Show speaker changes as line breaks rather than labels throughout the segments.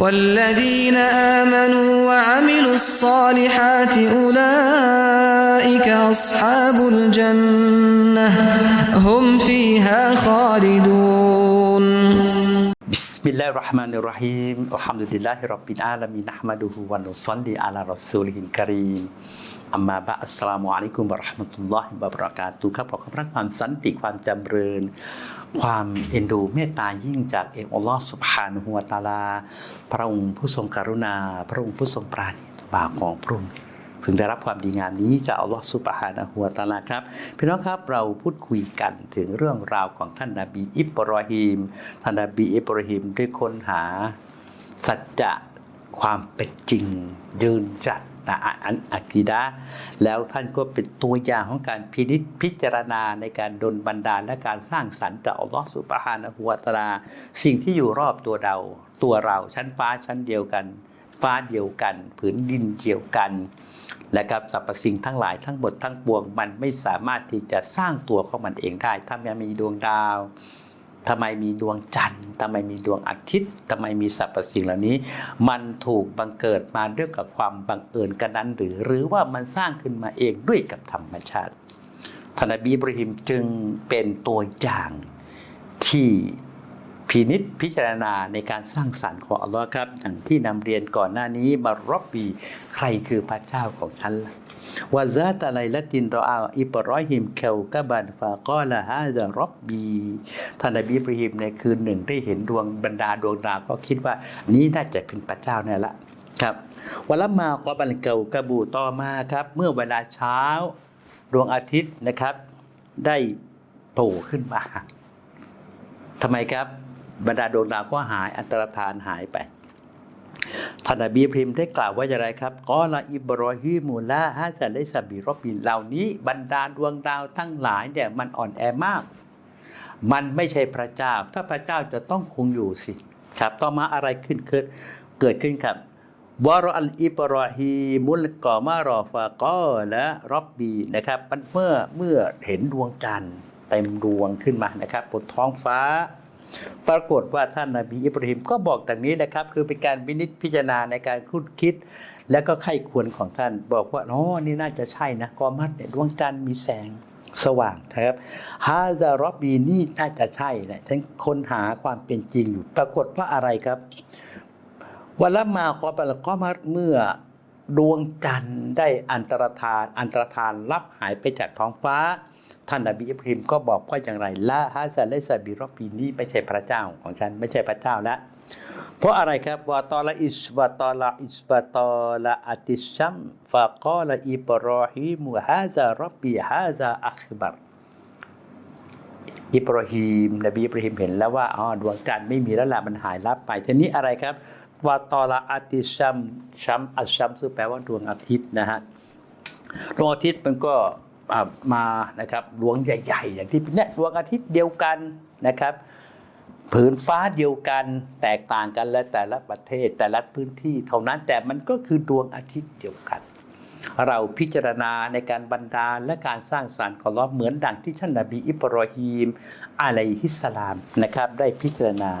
والذين آمنوا وعملوا الصالحات أولئك أصحاب الجنة هم فيها خالدون.
بسم الله الرحمن الرحيم. الحمد لله رب العالمين. نحمده ونصلي على رسوله الكريم. อัมดุลิลลามาบะอัสสลามุอะลัยกุมวะราะห์มะตุลลอฮิวะบราะกาตุครับขอความรักความสันติความจำเริญ ความเอ็นดูเมตตายิ่งจากเอกอัลลอฮ์ซุบฮานะฮูวตาลา พระองค์ผู้ทรงกรุณา พระองค์ผู้ทรงปราณีตบาของพระองค์พึงได้รับความดีงามนี้จากอัลลอฮฺสุบฮานะฮูวตาลาครับพี่น้องครับเราพูดคุยกันถึงเรื่องราวของท่านนาบีอิบรอฮีมท่านนาบีอิบรอฮีมได้ค้นหา สัจจะความเป็นจริงยืนจัด อะอันอักีดะแล้วท่านก็เป็นตัวอย่างของการพินิจพิจารณาในการดลบันดาลและการสร้างสรรค์จากอัลลอฮฺสุบฮานะฮูวตาลาสิ่งที่อยู่รอบตัวเรา ตัวเราชั้นฟ้าชั้นเดียวกัน ฟ้าเดียวกัน ผืนดินเดียวกันและครับสรรพสิ่งทั้งหลายทั้งหมดทั้งปวงมันไม่สามารถที่จะสร้างตัวของมันเองได้ ถ้าไม่มีดวงดาว ทำไมมีดวงจันทร์ทำไมมีดวงอาทิตย์ทำไมมีสรรพสิ่งเหล่านี้ มันถูกบังเกิดมาด้วยกับความบังเอิญกันนั้น หรือหรือว่ามันสร้างขึ้นมาเองด้วยกับธรรมชาติท่านบีบราฮิมจึงเป็นตัวอย่างที่พินิษพิจารณาในการสร้างสรรค์ของอัลลอฮ์ครับอย่างที่นำเรียนก่อนหน้านี้มารบบีใครคือพระเจ้าของฉันล่ะ วาซาตะไลละตินรออาอิบรอฮิมเคลกะบันฟากอละฮาซารอบบีท่านนบีบราฮิมในคืนหนึ่งได้เห็นดวงบรรดาดวงดาวก็คิดว่านี้น่าจะเป็นพระเจ้าแน่ละครับวันละมากอบันเกากะบูต่อมาครับ เมื่อเวลาเช้าดวงอาทิตย์นะครับ ได้โผล่ขึ้นมาทำไมครับ บรรดาดวงดาวก็หายอันตรธานหายไป ท่านนบีอิบราฮิมได้กล่าวว่าอย่างไรครับกอลาอิบรอฮิมูลาฮะจะเลสบิรอบบินเหล่านี้ บรรดาดวงดาวทั้งหลายเนี่ยมันอ่อนแอมาก มันไม่ใช่พระเจ้า ถ้าพระเจ้าจะต้องคงอยู่สิครับต่อมาอะไรขึ้นเกิดเกิดขึ้นครับวารอัลอิบรอฮีมุลกอมารอฟากอและรอบบีนะครับมันเมื่อเมื่อเห็นดวงจันทร์เต็มดวงขึ้นมานะครับบนท้องฟ้า ปรากฏว่าท่านนาบีอิบราฮิมก็บอกดังนี้แหละครับ คือเป็นการวินิจพิจารณาในการคุดคิด และก็ไข้ควรของท่านบอกว่าอ๋อนี่น่าจะใช่นะกอมัดเนี่ยดวงจันทร์มีแสงสว่างนะครับฮาซารอบบีนี่น่าจะใช่นะฉันค้นหาความเป็นจริงอยู่ ปรากฏว่าอะไรครับวันละมากอบัลกอมัดเมื่อดวงจันทร์ได้อันตรธานอันตรธานรับหายไปจากท้องฟ้า ท่านนบีอิบริมก็บอกว่าอย่างไรละฮะซาเลซาบิรอปีนี้ไม่ใช่พระเจ้าของฉันไม่ใช่พระเจ้าแล้วเพราะอะไรครับวะตอละอิสวะตอละอิสวะตอละอัติชัมฟะกอละอิบรอฮิมฮาซารบบีฮาซาอัคบัรอิบราฮิมนบีอิบราฮิมเห็นแล้วว่าอ๋อดวงจันทร์ไม่มีแล้วล่ะมันหายลับไปทีนี้อะไรครับวาตอละอาติชัมชัมอัชชัมซึ่งแปลว่าดวงอาทิตย์นะฮะดวงอาทิตย์มันก็ มานะครับดวงใหญ่ ๆ อย่างที่เนี่ยดวงอาทิตย์เดียวกันนะครับผืนฟ้าเดียวกันแตกต่างกันและแต่ละประเทศแต่ละพื้นที่เท่านั้นแต่มันก็คือดวงอาทิตย์เดียวกัน เราพิจารณาในการบรรดาลและการสร้างสารรค์ของเราเหมือนดังที่ท่านนบีอิบรอฮีมอะลัยฮิสสลามนะครับ ได้พิจารณา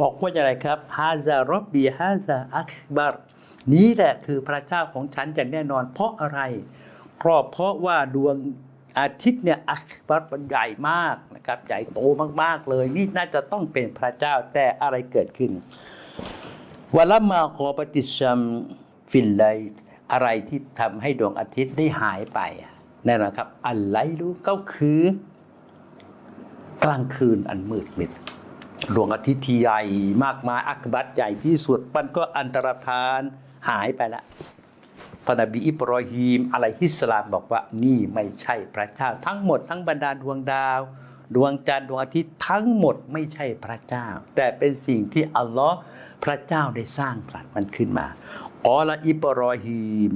บอกว่าอย่างไรครับฮาซารบบีฮาซาอักบัรนี้แหละคือพระเจ้าของฉันอย่างแน่นอน เพราะอะไร เพราะเพราะว่าดวงอาทิตย์เนี่ยอักบัรมันใหญ่มากนะครับใหญ่โตมากๆเลย นี่น่าจะต้องเป็นพระเจ้าแต่อะไรเกิดขึ้นวละมาขอปฏิชัมฟิลไลอะไรที่ทำให้ดวงอาทิตย์ได้หายไปนั่นแหละครับอันไรรู้ก็คือ กลางคืนอันมืดมิดดวงอาทิตย์ที่ใหญ่มากมายอักบัตใหญ่ที่สุดมันก็อันตรธานหายไปล้ว ท่านบีอิบรอฮีมอะลัยฮิสลามบอกว่านี่ไม่ใช่พระเจ้า ทั้งหมดทั้งบรรดาดวงดาว ดวงจันทร์ดวงอาทิตย์ทั้งหมดไม่ใช่พระเจ้า แต่เป็นสิ่งที่อัลลอฮ์พระเจ้าได้สร้างสรรค์มันขึ้นมากอละอิบรอฮีม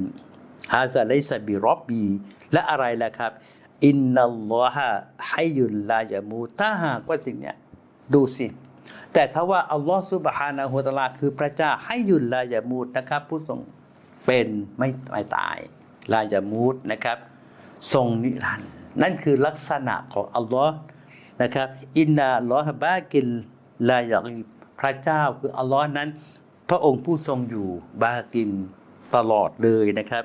ฮาซาเลซาบิรอบบีและอะไรล่ะครับอินนัลลอฮะให้ยุนลายามูถ้าหากว่าสิ่งเนี้ยดูสิ แต่ถ้าว่าอัลลอฮ์ซุบฮานะฮูตะลาคือพระเจ้าให้ยุนลายามูนะครับผู้ทรง เป็นไม่ไม่ตายลายามูดนะครับ ทรงนิรันดร์นั่นคือลักษณะของอัลลอฮ์นะครับ อินนาอัลอฮบากินลายากพระเจ้าคืออัลลอฮ์นั้น พระองค์ผู้ทรงอยู่บากินตลอดเลยนะครับ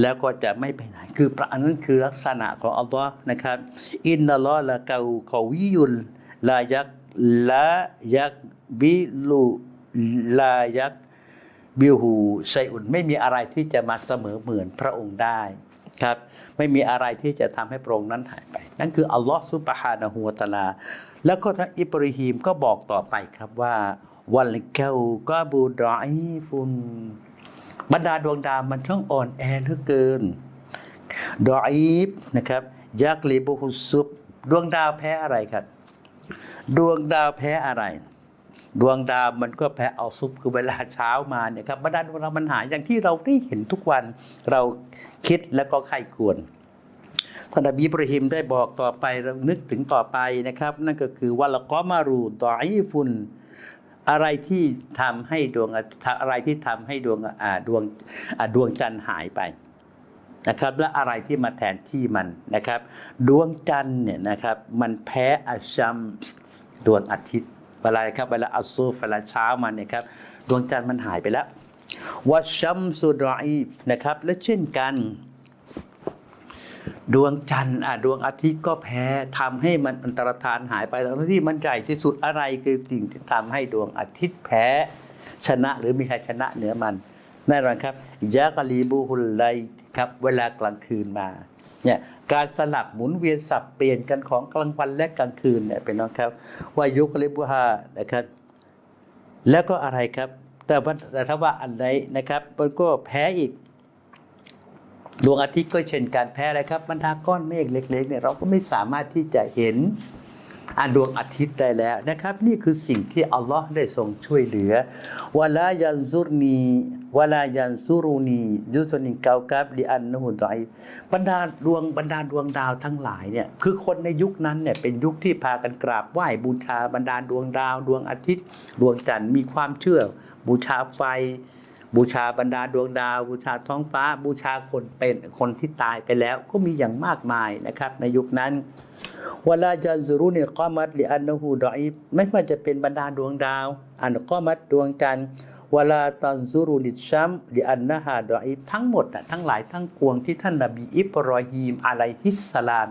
แล้วก็จะไม่ไปไหน คือพระอันนั้นคือลักษณะของอัลลอฮ์นะครับ อินนัลอฮ์ละเกาขวิยุลลายักละยักบิลุลายัก บิหูชัยอุนไม่มีอะไรที่จะมาเสมอเหมือนพระองค์ได้ครับไม่มีอะไรที่จะทำให้พระองค์นั้นหายไป นั่นคืออัลลอฮ์ซุบฮานะฮูวะตะอาลา แล้วก็ท่านอิบราฮิมก็บอกต่อไปครับว่า วันเกาก็บูดอยฟุนบรรดาดวงดาวมันช่างอ่อนแอเหลือเกิน ดอยฟนะครับยักลีบุฮุสซุบดวงดาวแพ้อะไรครับ ดวงดาวแพ้อะไร ดวงดาวมันก็แพ้เอาซุปคือเวลาเช้ามาเนี่ยครับบรรดาดวงดาวมันหายอย่างที่เราได้เห็นทุกวันเราคิดแล้วก็ไข้ควรท่านอบีอิบราฮิมได้บอกต่อไปเรานึกถึงต่อไปนะครับ นั่นก็คือวัลกอมารูดอยฟุนอะไรที่ทำให้ดวงอะไรที่ทำให้ดวงอ่าดวงอ่าดวงจันทร์หายไปนะครับและอะไรที่มาแทนที่มันนะครับ ดวงจันทร์เนี่ยนะครับมันแพ้อาชัมดวงอาทิตย์ เวลาครับเวลาอัสซูฟเวลาเช้ามันเนี่ยครับดวงจันทร์มันหายไปแล้ววัชัมสุดอยนะครับ และเช่นกัน ดวงจันทร์อะดวงอาทิตย์ก็แพ้ทำให้มันอันตรธานหายไปทั้งที่มันใหญ่ที่สุดอะไรคือสิ่งที่ทำให้ดวงอาทิตย์แพ้ ชนะหรือมีใครชนะเหนือมันแน่นอนครับยากาลีบูฮุลไลครับ เวลากลางคืนมา เนี่ยการสลับหมุนเวียนสับเปลี่ยนกันของกลางวันและกลางคืนเนี่ยเป็นน้องครับว่ายุคลิบุฮานะครับ แล้วก็อะไรครับ แต่แต่ถ้าว่าอันไหนนะครับมันก็แพ้อีกดวงอาทิตย์ก็เช่นการแพ้อะไรครับบรรดาก้อนเมฆเล็กๆเนี่ยเราก็ไม่สามารถที่จะเห็น อันดวงอาทิตย์ได้แล้วนะครับ นี่คือสิ่งที่อัลลอฮ์ได้ทรงช่วยเหลือวลายันซุรนีวลายันซุรูนียุสนินเกากับลิอันนะฮุดอยบรรดาดวงบรรดาดวงดาวทั้งหลายเนี่ยคือคนในยุคนั้นเนี่ยเป็นยุคที่พากันกราบไหว้บูชาบรรดาดวงดาว ดวงอาทิตย์ ดวงจันทร์มีความเชื่อบูชาไฟ บูชาบรรดาดวงดาว บูชาท้องฟ้า บูชาคนเป็นคนที่ตายไปแล้ว ก็มีอย่างมากมายนะครับ ในยุคนั้นเวลาจันซุรุเนี่ยก็มัดลิอันนหูดอยไม่ว่าจะเป็นบรรดาดวงดาว อันก็มัดดวงจันทร์เวลาตันซุรุลิชัมลิอันนะฮาดอยทั้งหมดนะทั้งหลายทั้งปวงที่ท่านนบีอิบรอฮีมอะลัยฮิสสลาม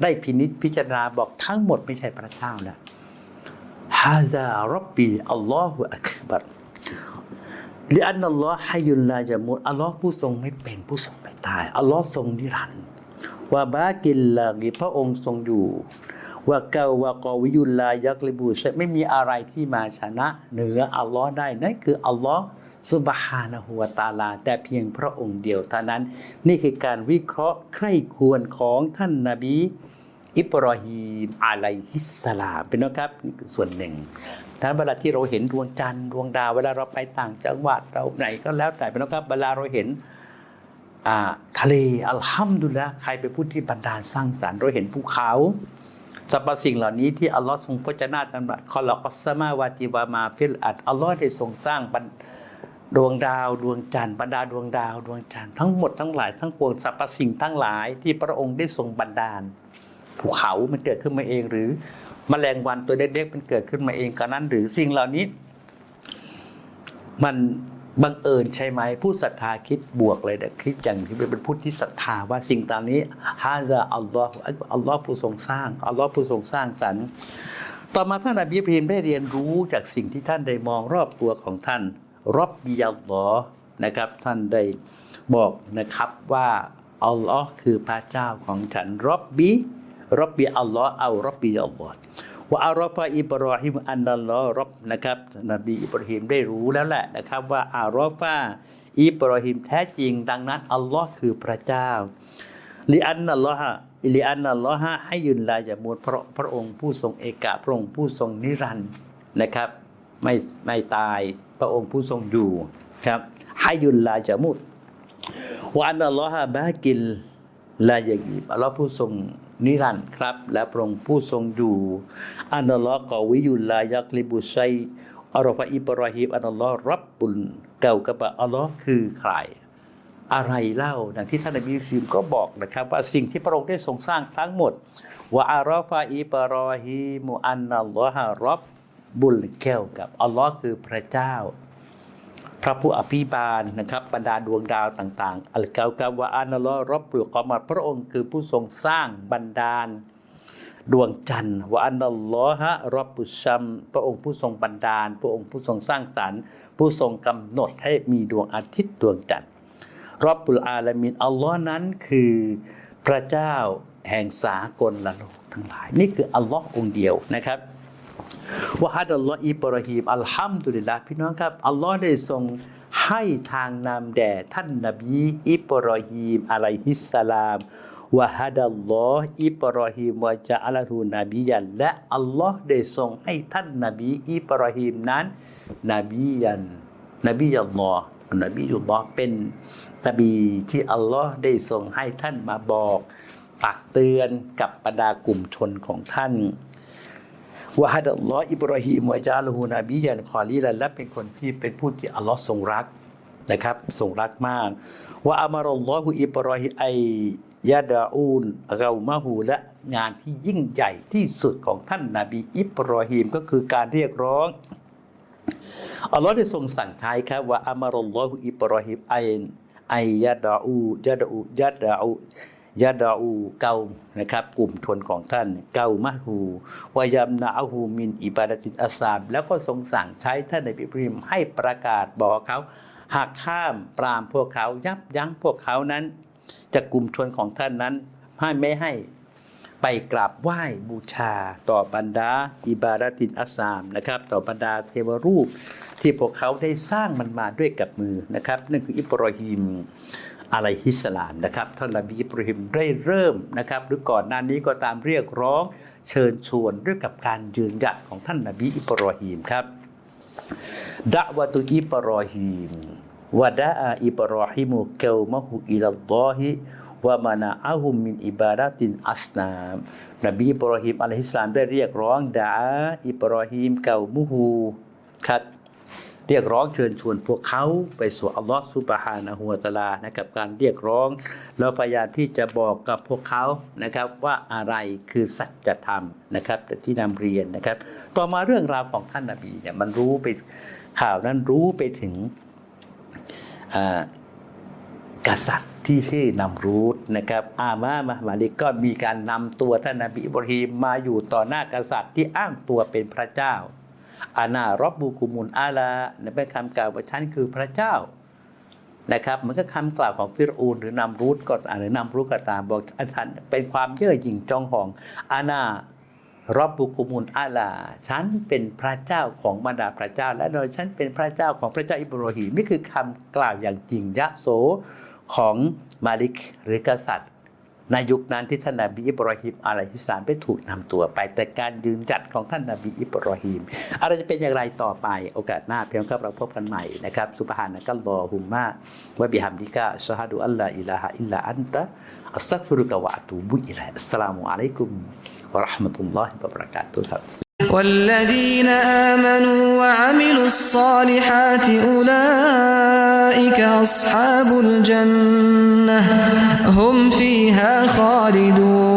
ได้พินิจพิจารณาบอกทั้งหมดไม่ใช่พระเจ้านะฮาซารับบีอัลลอฮฺอักบัร ลิอันนัลลอฮ์ให้ยุนลาจามุดอัลลอฮ์ผู้ทรงไม่เป็นผู้ทรงไม่ตาย อัลลอฮ์ทรงนิรันดร์ว่าบากินลากิพระองค์ทรงอยู่ว่าเกาวากอวิยุลลายักลิบูชไม่มีอะไรที่มาชนะเหนืออัลลอฮ์ได้นั่นคืออัลลอฮ์สุบฮานะฮูวตาลา แต่เพียงพระองค์เดียวเท่านั้น นี่คือการวิเคราะห์ใคร่ควรของท่านนาบี อิบรอฮีมอะลัยฮิสสลามเป็นนะครับนี่คือส่วนหนึ่งท่านเวลาที่เราเห็นดวงจันทร์ดวงดาวเวลาเราไปต่างจังหวัดเราไหนก็แล้วแต่เป็นนะครับเวลาเราเห็นทะเลอัลฮัมดุลิลละใครเป็นผู้ที่บันดาลสร้างสรรค์เราเห็นภูเขาสรรพสิ่งเหล่านี้ที่อัลลอฮ์ทรงพจนาตำรัสคอลกัสมาวาติวามาฟิลอัดอัลลอฮ์ได้ทรงสร้างดวงดาวดวงจันทร์บรรดาดวงดาวดวงจันทร์ทั้งหมดทั้งหลายทั้งปวงสรรพสิ่งทั้งหลายที่พระองค์ได้ทรงบันดาล ภูเขามันเกิดขึ้นมาเอง หรือมแมลงวันตัวเล็กๆมันเกิดขึ้นมาเองกันนั้น หรือสิ่งเหล่านี้ มันบังเอิญใช่ไหมผู้ศรัทธาคิดบวกเลยแต่คิดอย่างที่เป็นผู้ที่ศรัทธาว่าสิ่งตางนี้ฮาซาอัลลอฮ์อัลลอฮ์ผู้ทรงสร้างอัลลอฮ์ผู้ทรงสร้างสรรค์ต่อมาท่านอบีพิมได้เรียนรู้จากสิ่งที่ท่านได้มองรอบตัวของท่าน รอบบีอัลลอนะครับ ท่านได้บอกนะครับว่าอัลลอฮ์คือพระเจ้าของฉันรอบบี รับบีอัลลอฮ์เอารับบีอัลลอฮ์ว่าอารอฟะอิบรอฮิมอันนัลลอฮ์รับนะครับนบีอิบราฮิมได้รู้แล้วแหละนะครับ ว่าอารอฟะอิบรอฮิมแท้จริง ดังนั้นอัลลอฮ์คือพระเจ้าลิอันนัลลอฮะลิอันนัลลอฮะให้ยุนลายจามูดเพระพระองค์ผู้ทรงเอกะพระองค์ผู้ทรงนิรันดร์นะครับไม่ไม่ตายพระองค์ผู้ทรงอยู่ครับให้ยุนลายจามุดว่าอันนัลลอฮะบากิลลายากีบอัลลอฮ์ผู้ทรง นิรันดร์ครับ และพระองค์ผู้ทรงอยู่อันลลอฮ์กอวิยุลลายักลิบุไซอัลลอฮ์อิบราฮิมอันลลอฮ์รับบุลเก่ากับอัลลอฮ์คือใครอะไรเล่าดังที่ท่านนบีฟิมก็บอกนะครับ ว่าสิ่งที่พระองค์ได้ทรงสร้างทั้งหมดว่าอารอฟาอิบรอฮิมอันลลอฮ์รับบุลแก้วกับอัลลอฮ์คือพระเจ้า ระผู้อภิบาลนะครับบรรดาดวงดาวต่างๆ อัลกาวกาวะอานัลลอฮ์รับปลุกอมัดพระองค์คือผู้ทรงสร้างบรรดาดวงจันทร์วะอันนัลลอฮะรับบุชัมพระองค์ผู้ทรงบันดาล พระองค์ผู้ทรงสร้างสรรค์ ผู้ทรงกำหนดให้มีดวงอาทิตย์ดวงจันทร์รับบุลอาลามินอัลลอฮ์นั้นคือพระเจ้าแห่งสากลละโลกทั้งหลาย นี่คืออัลลอฮ์องเดียวนะครับ วะฮัดอัลลอฮ์อิบราฮิมอัลฮัมดุลิลลาห์พี่น้องครับ อัลลอฮ์ได้ทรงให้ทางนำแด่ท่านนบีอิบราฮิมอะลัยฮิสสลามวะฮัดัลลอฮ์อิบราฮิมวะจาอัลฮูนบียันและอัลลอฮ์ได้ทรงให้ท่านนบีอิบราฮิมนั้นนบียันนบียัลลอฮ์นบียุลลอฮ์เป็นนบีที่อัลลอฮ์ได้ทรงให้ท่านมาบอก ตักเตือนกับบรรดากลุ่มชนของท่าน วะฮัดัลลอฮ์อิบราฮิมวะจาลฮูนาบียันคอลีลและเป็นคนที่เป็นผู้ที่อัลลอฮ์ทรงรักนะครับทรงรักมากว่าอามารอลลอฮุอิบรอฮิไอยาดาอูนเรามาหูและงานที่ยิ่งใหญ่ที่สุดของท่านนาบีอิบรอฮิมก็คือการเรียกร้องอัลลอฮ์ได้ทรงสั่งใช้ครับว่าอามารอลลอฮุอิบรอฮิมไอไอยาดาอูยาดาอูยาดาอู ยาดาอูเกานะครับ กลุ่มชนของท่าน เกามะฮูวายามนาอาฮูมินอิบาดตินอาซาม แล้วก็ทรงสั่งใช้ท่านในบิบริมให้ประกาศบอกเขาหากข้ามปรามพวกเขายับยั้งพวกเขานั้นจะกลุ่มชนของท่านนั้นให้ไม่ให้ไปกราบไหว้บูชา ต่อบรรดาอิบาดาตินอัสซามนะครับ ต่อบรรดาเทวรูป ที่พวกเขาได้สร้างมันมาด้วยกับมือนะครับ นั่นคืออิบรอฮิม อะลัยฮิสลามนะครับท่านนบีอิบรอฮิมได้เริ่มนะครับ หรือก่อนหน้านี้ก็ตามเรียกร้องเชิญชวนด้วยกับการยืนหยัดของท่านนบีอิบรอฮิมครับดะวะตุอิบรอฮิมวะดะอาอิบรอฮิมุเกลมะฮุอิลัลลอฮิวะมานาอะฮุมมินอิบาดะตินอัสนามนบีอิบรอฮิมอะลัยฮิสสลามได้เรียกร้องดาอิบรอฮิมเกลมุฮูครับ เรียกร้องเชิญชวนพวกเขาไปสู่อัลลอฮฺซุบฮานะฮูวตาลานะครับการเรียกร้องแล้วพยายามที่จะบอกกับพวกเขานะครับว่าอะไรคือสัจธรรมนะครับที่นำเรียนนะครับ ต่อมาเรื่องราวของท่านนาบีเนี่ยมันรู้ไปข่าวนั้นรู้ไปถึงกษัตริย์ที่ชื่อนำรูดนะครับ อามามหมาลิกก็มีการนำตัวท่านนบีอิบราฮิมมาอยู่ต่อหน้ากษัตริย์ที่อ้างตัวเป็นพระเจ้า อานารบบูกุมุลอาลาเป็นคำกล่าวว่าฉันคือพระเจ้านะครับมันก็คำกล่าวของฟิรูนหรือนำรูดก็หรือนำรูดก็ตามบอกอาจารย์เป็นความเย่อหยิ่งจองหอง อาณารอบบุกุมุลอาลา ฉันเป็นพระเจ้าของบรรดาพระเจ้า และโดยฉันเป็นพระเจ้าของพระเจ้าอิบราฮิมนี่คือคำกล่าวอย่างจริงยะโสของมาลิกหรือกษัตริย์ ในยุคนั้นที่ท่านนาบีอิบราฮิมอะลัยฮิสสามได้ถูกนำตัวไป แต่การยืนจัดของท่านนาบีอิบราฮิมอะไรจะเป็นอย่างไรต่อไปโอกาสหน้าเพียงครับเราพบกันใหม่นะครับสุบฮานะกัลลอฮุมมะวะบิฮัมดิกะชฮะดูอัลลาอิลาฮะอิลลาอันตะอัสตักฟิรุกะวะอะตูบุอิลัยอัสสลามุอะลัยกุมวะเราะห์มะตุลลอฮิวะบะเราะกาตุฮ์ครับ
والذين آمنوا وعملوا الصالحات أولئك أصحاب الجنة هم فيها خالدون.